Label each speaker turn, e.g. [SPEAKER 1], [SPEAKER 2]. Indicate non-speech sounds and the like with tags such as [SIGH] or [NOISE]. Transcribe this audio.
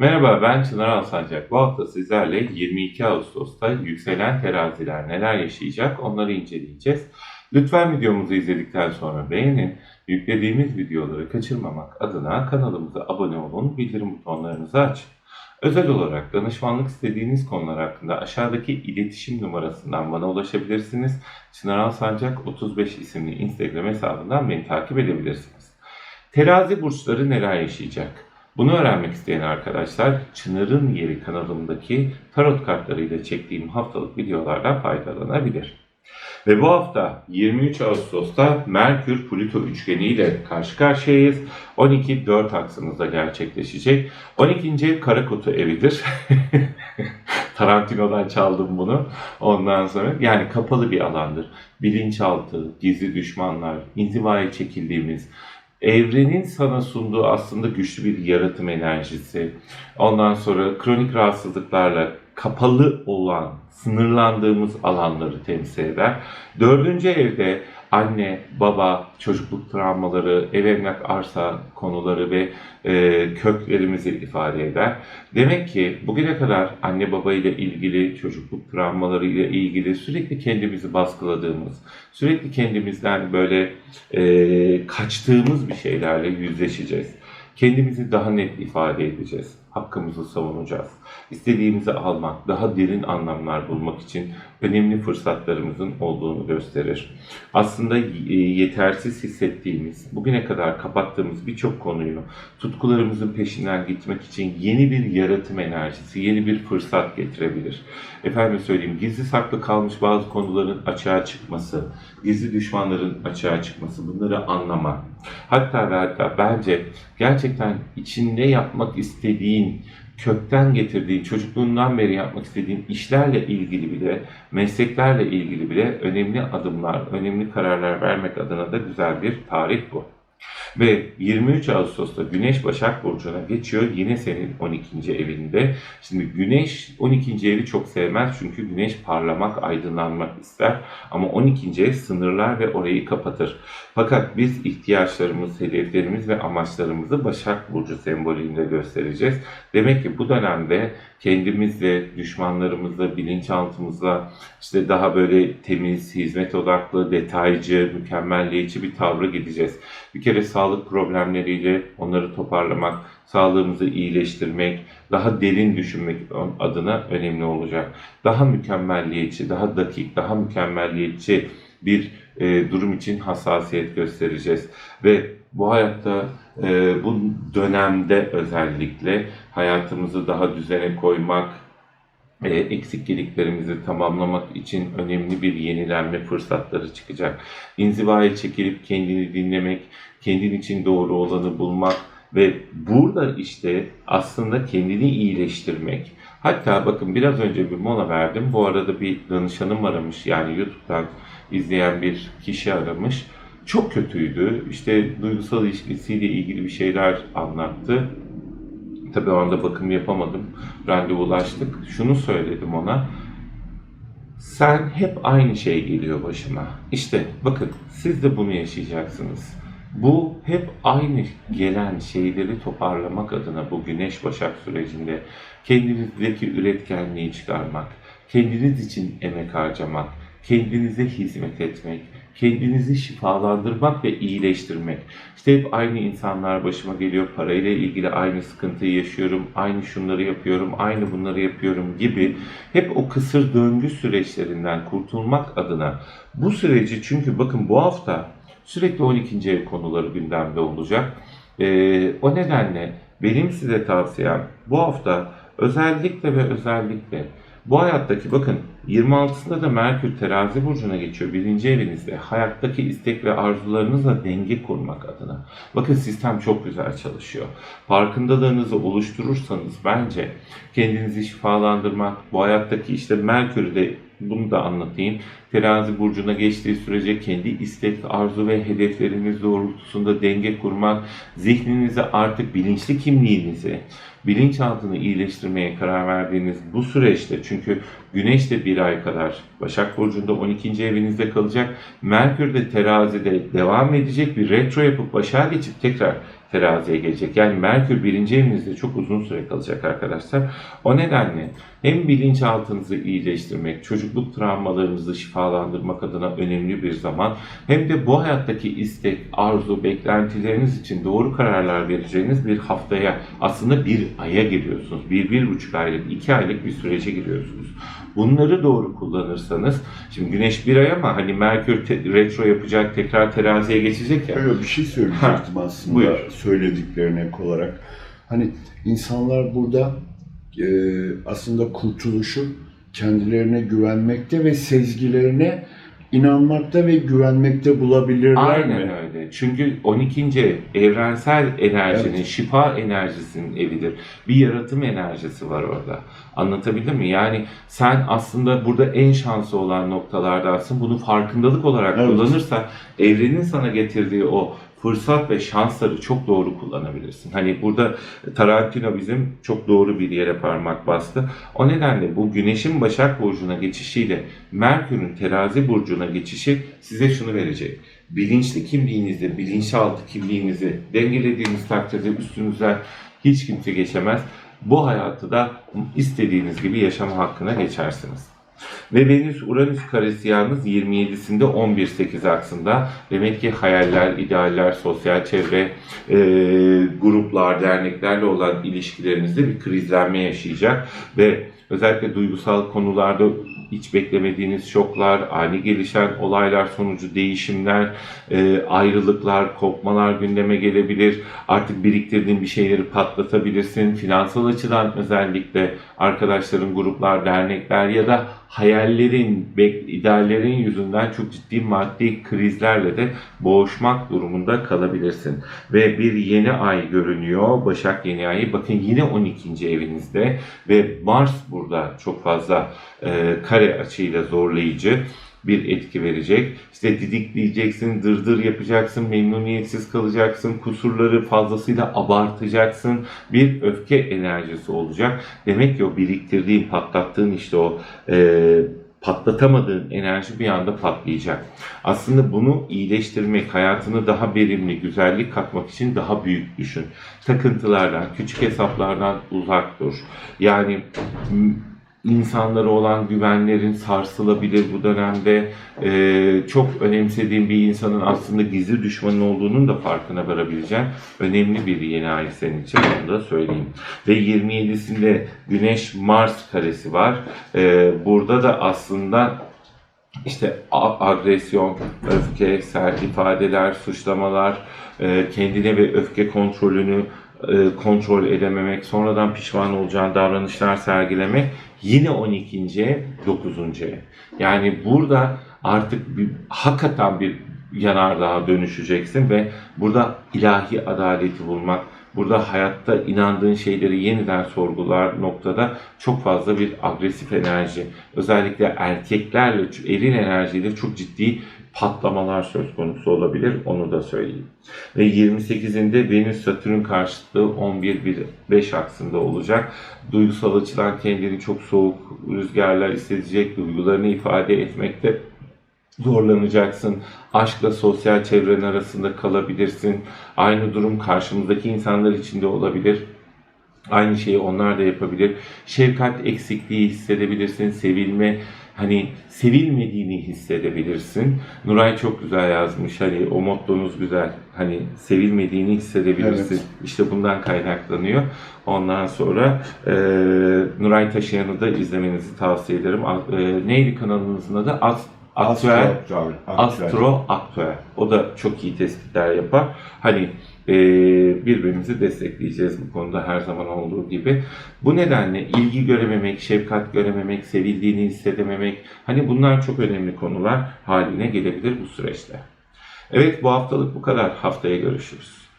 [SPEAKER 1] Merhaba ben Çınar Alsancak. Bu hafta sizlerle 22 Ağustos'ta yükselen teraziler neler yaşayacak onları inceleyeceğiz. Lütfen videomuzu izledikten sonra beğenin. Yüklediğimiz videoları kaçırmamak adına kanalımıza abone olun, bildirim butonlarınızı açın. Özel olarak danışmanlık istediğiniz konular hakkında aşağıdaki iletişim numarasından bana ulaşabilirsiniz. Çınar Alsancak 35 isimli Instagram hesabından beni takip edebilirsiniz. Terazi burçları neler yaşayacak? Bunu öğrenmek isteyen arkadaşlar Çınar'ın Yeri kanalımdaki tarot kartlarıyla çektiğim haftalık videolardan faydalanabilir. Ve bu hafta 23 Ağustos'ta Merkür Plüto üçgeni ile karşı karşıyayız. 12-4 aksımızda gerçekleşecek. 12. ev Karakutu evidir. [LAUGHS] Tarantino'dan çaldım bunu. Ondan sonra yani kapalı bir alandır. Bilinçaltı, gizli düşmanlar, inzivaya çekildiğimiz, evrenin sana sunduğu aslında güçlü bir yaratım enerjisi. Ondan sonra kronik rahatsızlıklarla kapalı olan, sınırlandığımız alanları temsil eder. Dördüncü evde anne, baba, çocukluk travmaları, ev emlak arsa konuları ve e, köklerimizi ifade eder. Demek ki bugüne kadar anne baba ile ilgili, çocukluk travmaları ile ilgili sürekli kendimizi baskıladığımız, sürekli kendimizden böyle e, kaçtığımız bir şeylerle yüzleşeceğiz. Kendimizi daha net ifade edeceğiz. Hakkımızı savunacağız. İstediğimizi almak, daha derin anlamlar bulmak için önemli fırsatlarımızın olduğunu gösterir. Aslında e, yetersiz hissettiğimiz, bugüne kadar kapattığımız birçok konuyu tutkularımızın peşinden gitmek için yeni bir yaratım enerjisi, yeni bir fırsat getirebilir. Efendim söyleyeyim, gizli saklı kalmış bazı konuların açığa çıkması, gizli düşmanların açığa çıkması, bunları anlamak. Hatta ve hatta bence gerçekten içinde yapmak istediğin, kökten getirdiğin, çocukluğundan beri yapmak istediğin işlerle ilgili bile, mesleklerle ilgili bile önemli adımlar, önemli kararlar vermek adına da güzel bir tarih bu. Ve 23 Ağustos'ta Güneş Başak Burcu'na geçiyor. Yine senin 12. evinde. Şimdi Güneş 12. evi çok sevmez çünkü Güneş parlamak, aydınlanmak ister. Ama 12. ev sınırlar ve orayı kapatır. Fakat biz ihtiyaçlarımız, hedeflerimiz ve amaçlarımızı Başak Burcu sembolünde göstereceğiz. Demek ki bu dönemde kendimizle, düşmanlarımızla, bilinçaltımızla işte daha böyle temiz, hizmet odaklı, detaycı, mükemmelleyici bir tavrı gideceğiz. Bir kere sağlık problemleriyle onları toparlamak, sağlığımızı iyileştirmek, daha derin düşünmek adına önemli olacak. Daha mükemmeliyetçi, daha dakik, daha mükemmeliyetçi bir e, durum için hassasiyet göstereceğiz. Ve bu hayatta e, bu dönemde özellikle hayatımızı daha düzene koymak, e, eksik gediklerimizi tamamlamak için önemli bir yenilenme fırsatları çıkacak. İnzivaya çekilip kendini dinlemek, kendin için doğru olanı bulmak ve burada işte aslında kendini iyileştirmek. Hatta bakın biraz önce bir mola verdim. Bu arada bir danışanım aramış. Yani YouTube'dan izleyen bir kişi aramış. Çok kötüydü. İşte duygusal ilişkisiyle ilgili bir şeyler anlattı. Tabii o anda bakım yapamadım. Randevulaştık. Şunu söyledim ona. Sen hep aynı şey geliyor başıma. İşte bakın siz de bunu yaşayacaksınız. Bu hep aynı gelen şeyleri toparlamak adına bu güneş başak sürecinde kendinizdeki üretkenliği çıkarmak, kendiniz için emek harcamak, kendinize hizmet etmek, kendinizi şifalandırmak ve iyileştirmek. İşte hep aynı insanlar başıma geliyor, parayla ilgili aynı sıkıntıyı yaşıyorum, aynı şunları yapıyorum, aynı bunları yapıyorum gibi hep o kısır döngü süreçlerinden kurtulmak adına bu süreci çünkü bakın bu hafta sürekli 12. ev konuları gündemde olacak. Ee, o nedenle benim size tavsiyem bu hafta özellikle ve özellikle bu hayattaki bakın 26'sında da Merkür terazi burcuna geçiyor. Birinci evinizde hayattaki istek ve arzularınızla denge kurmak adına. Bakın sistem çok güzel çalışıyor. Farkındalığınızı oluşturursanız bence kendinizi şifalandırmak, bu hayattaki işte Merkür'ü de bunu da anlatayım. Terazi burcuna geçtiği sürece kendi istek, arzu ve hedefleriniz doğrultusunda denge kurmak, zihninizi artık bilinçli kimliğinizi, bilinçaltını iyileştirmeye karar verdiğiniz bu süreçte çünkü Güneş de bir ay kadar Başak Burcu'nda 12. evinizde kalacak. Merkür de terazide devam edecek bir retro yapıp başa geçip tekrar teraziye gelecek. Yani Merkür birinci evinizde çok uzun süre kalacak arkadaşlar. O nedenle hem bilinçaltınızı iyileştirmek, çocukluk travmalarınızı şifalandırmak adına önemli bir zaman hem de bu hayattaki istek, arzu, beklentileriniz için doğru kararlar vereceğiniz bir haftaya aslında bir aya giriyorsunuz. Bir, bir buçuk aylık, iki aylık bir sürece giriyorsunuz. Bunları doğru kullanırsanız, şimdi Güneş bir ay ama hani Merkür retro yapacak, tekrar teraziye geçecek ya.
[SPEAKER 2] Öyle bir şey söyleyecektim aslında
[SPEAKER 1] buyur.
[SPEAKER 2] söylediklerine ek olarak. Hani insanlar burada e, aslında kurtuluşu kendilerine güvenmekte ve sezgilerine inanmakta ve güvenmekte bulabilirler
[SPEAKER 1] Aynen
[SPEAKER 2] mi?
[SPEAKER 1] öyle. Çünkü 12. ev evrensel enerjinin,
[SPEAKER 2] Evet.
[SPEAKER 1] şifa enerjisinin evidir. Bir yaratım enerjisi var orada. Anlatabildim mi? Yani sen aslında burada en şanslı olan noktalardasın. Bunu farkındalık olarak
[SPEAKER 2] Evet.
[SPEAKER 1] kullanırsan evrenin sana getirdiği o fırsat ve şansları çok doğru kullanabilirsin. Hani burada Tarantino bizim çok doğru bir yere parmak bastı. O nedenle bu Güneş'in Başak Burcu'na geçişiyle Merkür'ün Terazi Burcu'na geçişi size şunu verecek. Bilinçli kimliğinizi, bilinçaltı kimliğinizi dengelediğiniz takdirde üstünüzden hiç kimse geçemez. Bu hayatı da istediğiniz gibi yaşama hakkına geçersiniz. Ve Venüs Uranüs karesi yalnız 27'sinde 11-8 aksında. Demek ki hayaller, idealler, sosyal çevre, e, gruplar, derneklerle olan ilişkilerinizde bir krizlenme yaşayacak. Ve özellikle duygusal konularda hiç beklemediğiniz şoklar, ani gelişen olaylar sonucu değişimler, e, ayrılıklar, kopmalar gündeme gelebilir. Artık biriktirdiğin bir şeyleri patlatabilirsin. Finansal açıdan özellikle arkadaşların, gruplar, dernekler ya da hayallerin, ideallerin yüzünden çok ciddi maddi krizlerle de boğuşmak durumunda kalabilirsin. Ve bir yeni ay görünüyor. Başak yeni ayı. Bakın yine 12. evinizde ve Mars burada çok fazla e, kare açıyla zorlayıcı bir etki verecek. İşte didikleyeceksin, dırdır yapacaksın, memnuniyetsiz kalacaksın, kusurları fazlasıyla abartacaksın. Bir öfke enerjisi olacak. Demek ki o biriktirdiğin, patlattığın işte o e, patlatamadığın enerji bir anda patlayacak. Aslında bunu iyileştirmek, hayatını daha verimli, güzellik katmak için daha büyük düşün. Takıntılardan, küçük hesaplardan uzak dur. Yani insanlara olan güvenlerin sarsılabilir bu dönemde. Ee, çok önemsediğim bir insanın aslında gizli düşmanın olduğunun da farkına varabileceğin önemli bir yeni ay senin için onu da söyleyeyim. Ve 27'sinde Güneş Mars karesi var. Ee, burada da aslında işte agresyon, öfke, sert ifadeler, suçlamalar, e, kendine ve öfke kontrolünü e, kontrol edememek, sonradan pişman olacağın davranışlar sergilemek yine 12. ev, 9. ev. Yani burada artık bir, hakikaten bir yanardağa dönüşeceksin ve burada ilahi adaleti bulmak, burada hayatta inandığın şeyleri yeniden sorgular noktada çok fazla bir agresif enerji, özellikle erkeklerle, eril enerjiyle çok ciddi patlamalar söz konusu olabilir. Onu da söyleyeyim. Ve 28'inde Venüs Satürn karşıtlığı 11-5 aksında olacak. Duygusal açıdan kendini çok soğuk rüzgarlar hissedecek, duygularını ifade etmekte zorlanacaksın. Aşkla sosyal çevren arasında kalabilirsin. Aynı durum karşımızdaki insanlar için de olabilir. Aynı şeyi onlar da yapabilir. Şefkat eksikliği hissedebilirsin. Sevilme hani sevilmediğini hissedebilirsin. Nuray çok güzel yazmış. Hani o mottonuz güzel. Hani sevilmediğini hissedebilirsin.
[SPEAKER 2] Evet.
[SPEAKER 1] İşte bundan kaynaklanıyor. Ondan sonra e, Nuray Taşıyan'ı da izlemenizi tavsiye ederim. E, neydi kanalınızın adı? Aktüel.
[SPEAKER 2] Astro,
[SPEAKER 1] Astro Aktüel. O da çok iyi tespitler yapar. Hani e, birbirimizi destekleyeceğiz bu konuda her zaman olduğu gibi. Bu nedenle ilgi görememek, şefkat görememek, sevildiğini hissedememek hani bunlar çok önemli konular haline gelebilir bu süreçte. Evet bu haftalık bu kadar. Haftaya görüşürüz.